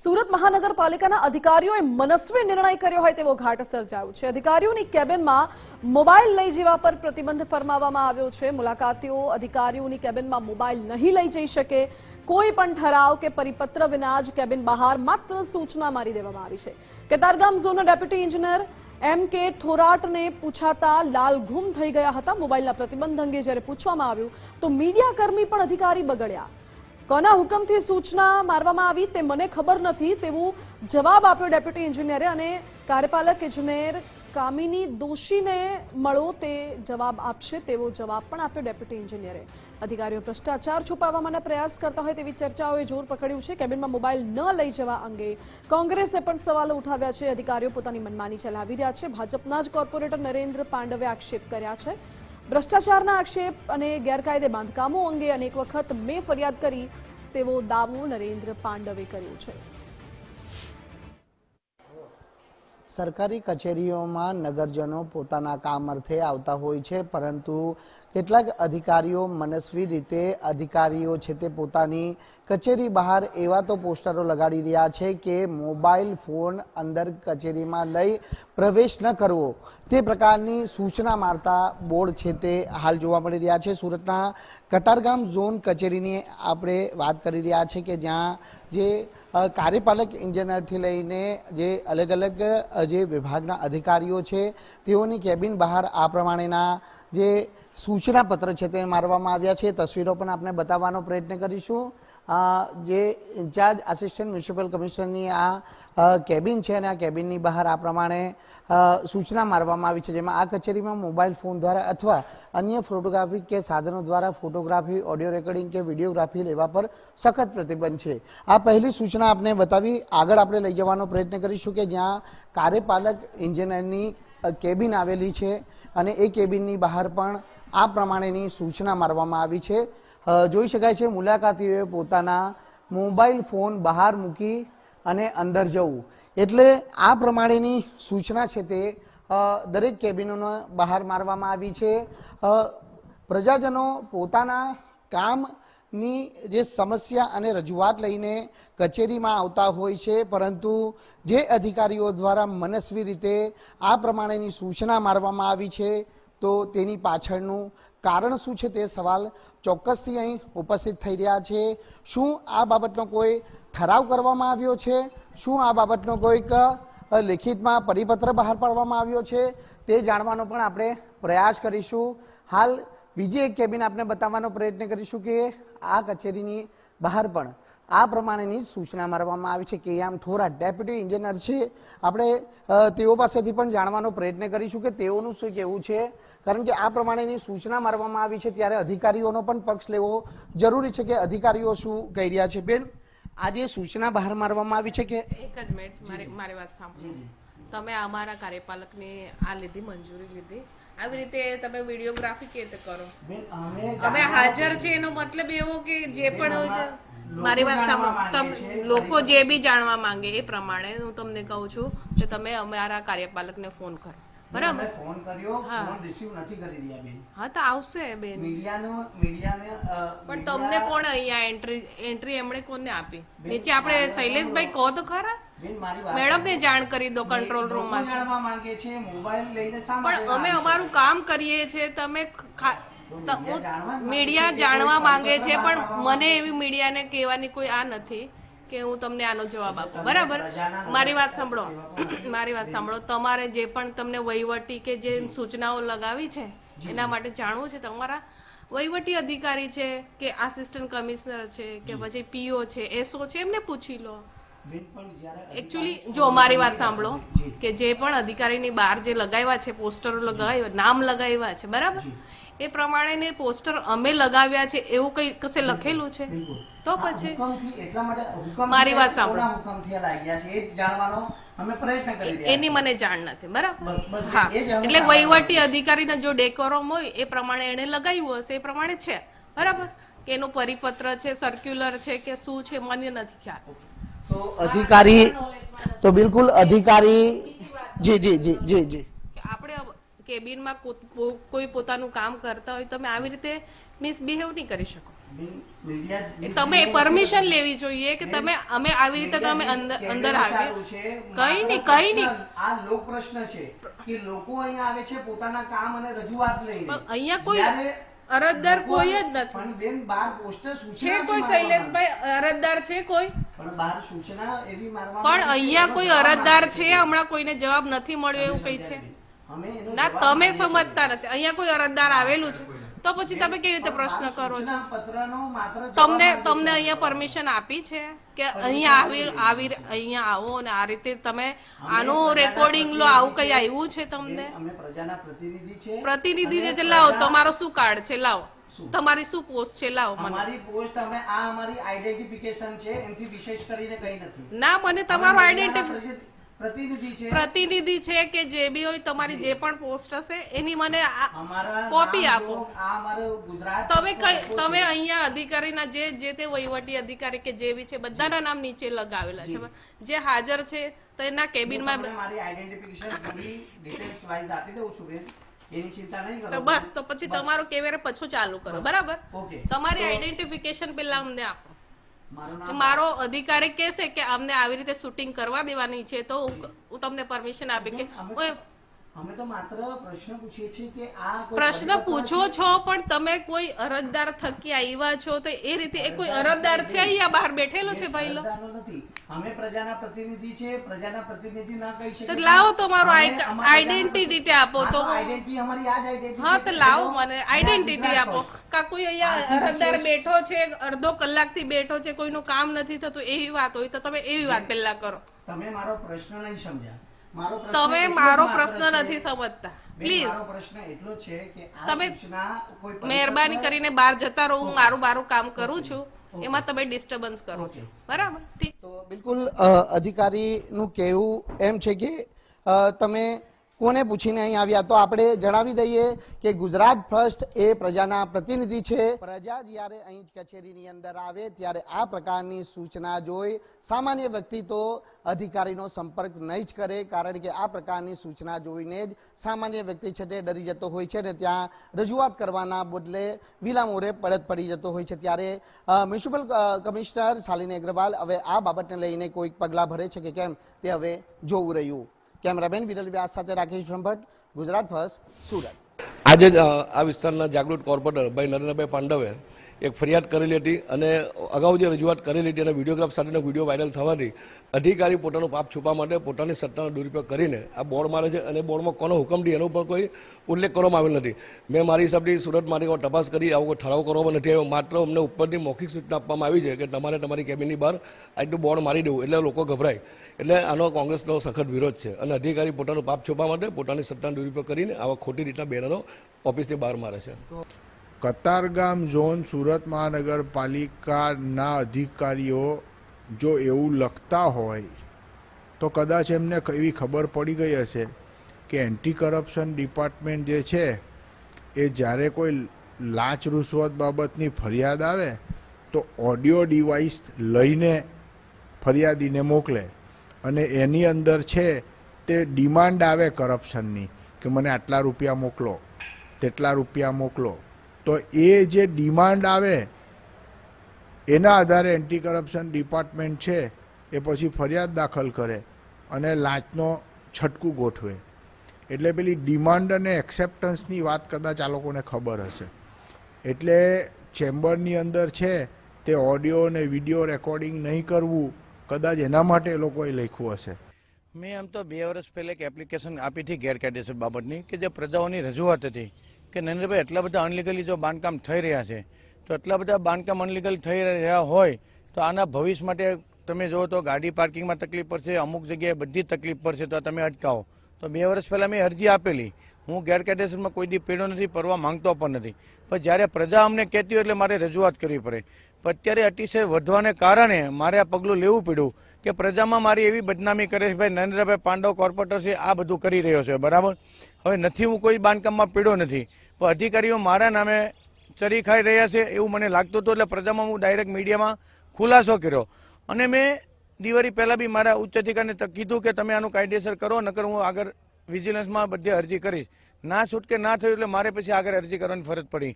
સુરત મહાનગરપાલિકાના અધિકારીઓએ મનસ્વી નિર્ણય કર્યો હોય તેવો ઘાટ સર્જાયો છે. અધિકારીઓની કેબિનમાં મોબાઈલ લઈ જવા પર પ્રતિબંધ ફરમાવવામાં આવ્યો છે. મુલાકાતીઓ અધિકારીઓની કેબિનમાં મોબાઈલ નહીં લઈ જઈ શકે. કોઈ પણ ઠરાવ કે પરિપત્ર વિના જ કેબિન બહાર માત્ર સૂચના મારી દેવામાં આવી છે. કેતારગામ ઝોનના ડેપ્યુટી ઇન્જિનિયર એમ કે થોરાટને પૂછાતા લાલ થઈ ગયા હતા. મોબાઈલના પ્રતિબંધ અંગે જ્યારે પૂછવામાં આવ્યું તો મીડિયા કર્મી પણ અધિકારી બગડ્યા. કોના હુકમથી સૂચના મારવામાં આવી તે મને ખબર નથી તેવું જવાબ આપ્યો ડેપ્યુટી એન્જિનિયરે અને કાર્યપાલક ઇજનેર કામિની દોશીને મળો તે જવાબ આપશે તેવો જવાબ પણ આપ્યો ડેપ્યુટી એન્જિનિયરે. અધિકારીઓ ભ્રષ્ટાચાર છુપાવવાના પ્રયાસ કરતા હોય તેવી ચર્ચાઓએ જોર પકડ્યું છે. કેબિનમાં મોબાઈલ ન લઈ જવા અંગે કોંગ્રેસે પણ સવાલો ઉઠાવ્યા છે. અધિકારીઓ પોતાની મનમાની ચલાવી રહ્યા છે. ભાજપના જ કોર્પોરેટર નરેન્દ્ર પાંડવે આક્ષેપ કર્યા છે. ભ્રષ્ટાચારના આક્ષેપ અને ગેરકાયદે બાંધકામો અંગે અનેક વખત મેં ફરિયાદ કરી તેવો દાવો નરેન્દ્ર પાંડવે કર્યો છે. સરકારી કચેરીઓમાં નગરજનો પોતાના કામ અર્થે આવતા હોય છે, પરંતુ કેટલાક અધિકારીઓ મનસ્વી રીતે અધિકારીઓ છે તે પોતાની કચેરી બહાર એવા તો પોસ્ટરો લગાડી રહ્યા છે કે મોબાઈલ ફોન અંદર કચેરીમાં લઈ પ્રવેશ ન કરવો. તે પ્રકારની સૂચના મારતા બોર્ડ છે તે હાલ જોવા મળી રહ્યા છે. સુરતના કતારગામ ઝોન કચેરીની આપણે વાત કરી રહ્યા છે કે જ્યાં જે કાર્યપાલક ઇન્જિનિયરથી લઈને જે અલગ અલગ જે વિભાગના અધિકારીઓ છે, તેઓની કેબિન બહાર આ પ્રમાણેના જે સૂચના પત્ર છે તે મારવામાં આવ્યા છે. તસવીરો પણ આપણે બતાવવાનો પ્રયત્ન કરીશું. જે ઇન્ચાર્જ આસિસ્ટન્ટ મ્યુનિસિપલ કમિશનરની આ કેબિન છે અને આ કેબિનની બહાર આ પ્રમાણે સૂચના મારવામાં આવી છે, જેમાં આ કચેરીમાં મોબાઈલ ફોન દ્વારા અથવા અન્ય ફોટોગ્રાફી કે સાધનો દ્વારા ફોટોગ્રાફી ઓડિયો રેકોર્ડિંગ કે વિડીયોગ્રાફી લેવા પર સખત પ્રતિબંધ છે. આ પહેલી સૂચના આપણે બતાવી, આગળ આપણે લઈ જવાનો પ્રયત્ન કરીશું કે જ્યાં કાર્યપાલક ઇન્જિનિયરની કેબિન આવેલી છે અને એ કેબિનની બહાર પણ આ પ્રમાણેની સૂચના મારવામાં આવી છે. જોઈ શકાય છે, મુલાકાતીઓએ પોતાના મોબાઈલ ફોન બહાર મૂકી અને અંદર જવું. એટલે આ પ્રમાણેની સૂચના છે તે દરેક કેબિનોનો બહાર મારવામાં આવી છે. પ્રજાજનો પોતાના કામની જે સમસ્યા અને રજૂઆત લઈને કચેરીમાં આવતા હોય છે, પરંતુ જે અધિકારીઓ દ્વારા મનસ્વી રીતે આ પ્રમાણેની સૂચના મારવામાં આવી છે તો તેની પાછળનું કારણ શું છે તે સવાલ ચોક્કસથી અહીં ઉપસ્થિત થઈ રહ્યા છે. શું આ બાબતનો કોઈ ઠરાવ કરવામાં આવ્યો છે? શું આ બાબતનો કોઈક લેખિતમાં પરિપત્ર બહાર પાડવામાં આવ્યો છે? તે જાણવાનો પણ આપણે પ્રયાસ કરીશું. હાલ બીજી એક કેબિન આપણે બતાવવાનો પ્રયત્ન કરીશું કે આ કચેરીની બહાર પણ આ પ્રમાણેની સૂચના મારવામાં આવી છે કે આમ થોરા ડેપ્યુટી ઇન્જિનિયર છે. આપણે તેઓ પાસેથી પણ જાણવાનો પ્રયત્ન કરીશું કે તેઓનું શું કહેવું છે. કારણ કે આ પ્રમાણેની સૂચના મારવામાં આવી છે ત્યારે અધિકારીઓનો પણ પક્ષ લેવો જરૂરી છે કે અધિકારીઓ શું કહી રહ્યા છે. બેન આજે સૂચના બહાર મારવામાં આવી છે કે એક જ મિનિટ મારે મારી વાત સાંભળો. તમે અમારા કાર્યપાલકને આ લીધી મંજૂરી લીધી. આવી રીતે તમે વિડીયોગ્રાફી કે રીતે કરો? અમે તમે હાજર છે એનો મતલબ એવો કે જે પણ હોય છે મારી વાત સાંભળો. લોકો જે બી જાણવા માંગે એ પ્રમાણે હું તમને કહું છું કે તમે અમારા કાર્યપાલકને ફોન કરો. બરાબર? ફોન કર્યો ફોન રિસીવ નથી કરી રહ્યા બેન. હા તો આવશે બેન. મીડિયાનો મીડિયાને પણ તમને કોણ અહીંયા એન્ટ્રી એન્ટ્રી એમણે કોને આપી? નીચે આપણે શૈલેષભાઈ કહો તો ખરા? વાત મેડમને જાણ કરી દો કંટ્રોલ રૂમ રૂમમાં જાણવા માંગે છે મોબાઈલ લઈને શા પણ અમે અમારું કામ કરીએ છીએ તમે મીડિયા જાણવા માંગે છે પણ મને એવી મીડિયાને કહેવાની કોઈ આ નથી કે હું તમને આનો જવાબ આપું. બરાબર? મારી વાત સાંભળો. મારી વાત સાંભળો. તમારે જે પણ તમને વહીવટી કે જે સૂચનાઓ લગાવી છે એના માટે જાણવું છે? તમારા વહીવટી અધિકારી છે કે આસિસ્ટન્ટ કમિશનર છે કે પછી પીઓ છે એસઓ છે એમને પૂછી લો. એકચ્યુઅલી જો મારી વાત સાંભળો કે જે પણ અધિકારીની બહાર જે લગાવ્યા છે પોસ્ટરો લગાવ્યા નામ લગાવ્યા છે બરાબર? એ પ્રમાણે પોસ્ટર અમે લગાવ્યા છે એવું કઈ કશે લખેલું છે? તો પછી? એટલા માટે મારી વાત સાંભળો. હુકમથી લાગ્યા છે એ જાણવાનો અમે પ્રયત્ન કરી એની મને જાણ નથી બરાબર? હા. એટલે વહીવટી અધિકારીને જો ડેકોરમ હોય એ પ્રમાણે એને લગાવ્યું હશે એ પ્રમાણે છે બરાબર? કે એનો પરિપત્ર છે સર્ક્યુલર છે કે શું છે મને નથી ખ્યાલ. તો અધિકારી તો બિલકુલ અધિકારી જી જી જી જી જી. કેબિનમાં કોઈ પોતાનું કામ કરતા હોય તમે આવી રીતે મિસબિહેવ નહીં કરી શકો. તમે પરમિશન લેવી જોઈએ કે તમે અમે આવી રીતે તમે અંદર આવી કઈ નહીં કઈ નહીં. આ લોક પ્રશ્ન છે કે લોકો અહીંયા આવે છે પોતાના કામ અને રજૂઆત લઈને. અહીંયા કોઈ અરજદાર કોઈ જ નથી. પણ બેન બાર પોસ્ટર સૂચના છે કોઈ શૈલેષભાઈ? અરજદાર છે કોઈ? પણ બાર સૂચના એવી મારવા પણ અહીંયા કોઈ અરજદાર છે? હમણાં કોઈને જવાબ નથી મળ્યો એવું કઈ છે? ના તમે સમજતા નથી. અહીંયા કોઈ અરજદાર આવેલું છે. તો પછી તમે કેવી રીતે પ્રશ્ન કરો છો? તમને તમને અહીંયા પરમિશન આપી છે કે અહીંયા આવી આવી અહીંયા આવો અને આ રીતે તમે આનું રેકોર્ડિંગ લો આવું કઈ આવ્યું છે તમને? પ્રતિનિધિ છે. લાવો તમારો શું કાર્ડ છે? લાવો? તમારી શું પોસ્ટ છે? લાવો મને. અમારી પોસ્ટ અમે આ અમારી આઈડેન્ટિફિકેશન છે એનાથી વિશેષ કરીને કંઈ નથી. ના મને તમારો પ્રતિ- પ્રતિનિધિ છે? પ્રતિનિધિ છે કે જે બી હોય તમારી જે પણ પોસ્ટ હશે એની મને કોપી આપો. તમે તમે અહીંયા અધિકારીના જે જે તે વહીવટી અધિકારી કે જે બી છે બધાના નામ નીચે લગાવેલા છે. જે. હાજર છે તેના એના કેબિનમાં મારી આઈડેન્ટિફિકેશન ડિટેલ્સ વાઇઝ આપી દઉં છું બેન. એની ચિંતા નહીં કરો. તો બસ તો પછી તમારું કેમેરે પછું ચાલુ કરો બરાબર? તમારી આઈડેન્ટિફિકેશન પેલા અમને આપો. તો મારો અધિકારી કહેશે કે અમને આવી રીતે શૂટિંગ કરવા દેવાની છે તો હું હું તમને પરમિશન આપી કે અમે તો માત્ર પ્રશ્ન પૂછીએ છીએ કે આ પ્રશ્ન પૂછો છો? પણ તમે કોઈ અરજદાર થકી આવ્યા છો તો એ રીતે એ કોઈ અરજદાર છે અહીંયા બહાર બેઠેલો છે ભાઈ લો. નથી. અમે પ્રજાના પ્રતિનિધિ છે પ્રજાના પ્રતિનિધિ ના કહી શકે તો લાવો તો મારો આઈડેન્ટિટી આપો તો આઈડેન્ટિટી અમારી આ જ આઈડેન્ટિટી હા તો લાવો મને આઈડેન્ટિટી આપો. કા કોઈ અહીંયા અરજદાર બેઠો છે અડધો કલાકથી બેઠો છે કોઈનું કામ નથી થતું એવી વાત હોય તો તમે એવી વાત પહેલા કરો. તમે મારો પ્રશ્ન નહીં સમજ્યા. તમે મારો પ્રશ્ન નથી સમજતા. પ્લીઝ મારો પ્રશ્ન એટલો છે કે આ તમે મહેરબાની કરીને બહાર જતા રહો હું મારું મારું કામ કરું છું. એમાં તમે ડિસ્ટર્બન્સ કરો છો. બરાબર? તો બિલકુલ અધિકારીનું કહેવું એમ છે કે તમે કોને પૂછીને અહીં આવ્યા? તો આપણે જણાવી દઈએ કે ગુજરાત ફર્સ્ટ એ પ્રજાના પ્રતિનિધિ છે. પ્રજા જ્યારે અહીં કચેરીની અંદર આવે ત્યારે આ પ્રકારની સૂચના જોઈ. સામાન્ય વ્યક્તિ તો અધિકારીનો સંપર્ક નહીં જ કરે, કારણ કે આ પ્રકારની સૂચના જોઈને જ સામાન્ય વ્યક્તિ છે તે ડરી જતો હોય છે ને ત્યાં રજૂઆત કરવાના બદલે વિલામોરે પડત પડી જતો હોય છે. ત્યારે મ્યુનિસિપલ કમિશનર શાલિની અગ્રવાલ હવે આ બાબતને લઈને કોઈક પગલાં ભરે છે કે કેમ તે હવે જોવું રહ્યું. કેમેરામેન વિરલ વ્યાસ સાથે રાકેશ બ્રહ્મભટ્ટ, ગુજરાત ફર્સ્ટ, સુરત. આજે આ વિસ્તારના જાગૃત કોર્પોરેટર ભાઈ નરેન્દ્રભાઈ પાંડવે એક ફરિયાદ કરેલી હતી અને અગાઉ જે રજૂઆત કરેલી હતી અને વિડીયોગ્રાફ સાથેનો વીડિયો વાયરલ થવાથી અધિકારી પોતાનું પાપ છુપા માટે પોતાની સત્તાનો દુરુપયોગ કરીને આ બોર્ડ મારે છે અને બોર્ડમાં કોનો હુકમ દે એનો પણ કોઈ ઉલ્લેખ કરવામાં આવેલ નથી. મેં મારી હિસાબથી સુરત મારી તપાસ કરી, આવો ઠરાવ કરવામાં નથી આવ્યો. માત્ર અમને ઉપરથી મૌખિક સૂચના આપવામાં આવી છે કે તમારે તમારી કેબિનની બહાર આટલું બોર્ડ મારી દેવું એટલે લોકો ગભરાય. એટલે આનો કોંગ્રેસનો સખત વિરોધ છે અને અધિકારી પોતાનું પાપ છુપા માટે પોતાની સત્તાનો દુરુપયોગ કરીને આવા ખોટી રીતના બેનરો ઓફિસની બહાર મારે છે. કતારગામ ઝોન સુરત મહાનગરપાલિકાના અધિકારીઓ જો એવું લખતા હોય, તો કદાચ એમને એવી ખબર પડી ગઈ હશે કે એન્ટી કરપ્શન ડિપાર્ટમેન્ટ જે છે, એ જ્યારે કોઈ લાંચ રૂશ્વત બાબતની ફરિયાદ આવે, તો ઓડિયો ડિવાઇસ લઈને ફરિયાદીને મોકલે. અને એની અંદર છે, તે ડિમાન્ડ આવે કરપ્શનની, કે મને આટલા રૂપિયા મોકલો, તેટલા રૂપિયા મોકલો. તો એ જે ડિમાન્ડ આવે, એના આધારે એન્ટી કરપ્શન ડિપાર્ટમેન્ટ છે, એ પછી ફરિયાદ દાખલ કરે અને લાંચનો છટકું ગોઠવે. એટલે પેલી ડિમાન્ડ અને એક્સેપ્ટન્સની વાત કદાચ આ લોકોને ખબર હશે. એટલે ચેમ્બરની અંદર છે, તે ઓડિયો અને વીડિયો રેકોર્ડિંગ નહીં કરવું, કદાચ એના માટે એ લોકોએ લખ્યું હશે. મેં આમ તો બે વર્ષ પહેલાં એક એપ્લિકેશન આપી હતી ગેરકાયદેસર બાબતની, કે જે પ્રજાઓની રજૂઆત હતી કે નરેન્દ્રભાઈ એટલા બધા અનલીગલી જો બાંધકામ થઈ રહ્યા છે, તો એટલા બધા બાંધકામ અનલીગલ થઈ રહ્યા હોય, તો આના ભવિષ્ય માટે તમે જુઓ તો ગાડી પાર્કિંગમાં તકલીફ પડશે, અમુક જગ્યાએ બધી તકલીફ પડશે, તો તમે અટકાવો. તો બે વર્ષ પહેલાં મેં અરજી આપેલી. હું ગેરકાયદેસરમાં કોઈ દી પીડો નથી, પરવા માંગતો પણ નથી. પણ જ્યારે પ્રજા અમને કહેતી હોય એટલે મારે રજૂઆત કરવી પડે. પણ અત્યારે અતિશય વધવાને કારણે મારે આ પગલું લેવું પડ્યું. કે પ્રજામાં મારી એવી બદનામી કરે છે, ભાઈ નરેન્દ્રભાઈ પાંડવ કોર્પોરેટર છે, આ બધું કરી રહ્યો છે, બરાબર? હવે નથી, હું કોઈ બાંધકામમાં પીડો નથી, પણ અધિકારીઓ મારા નામે ચરી ખાઈ રહ્યા છે એવું મને લાગતું હતું, એટલે પ્રજામાં હું ડાયરેક્ટ મીડિયામાં ખુલાસો કર્યો. અને મેં દિવાળી પહેલાં બી મારા ઉચ્ચ અધિકારીને કીધું કે તમે આનું કાયદેસર કરો, નકર હું આગળ વિજિલન્સમાં બધે અરજી કરીશ. ના છૂટકે ના થયું એટલે મારે પછી આગળ અરજી કરવાની ફરજ પડી.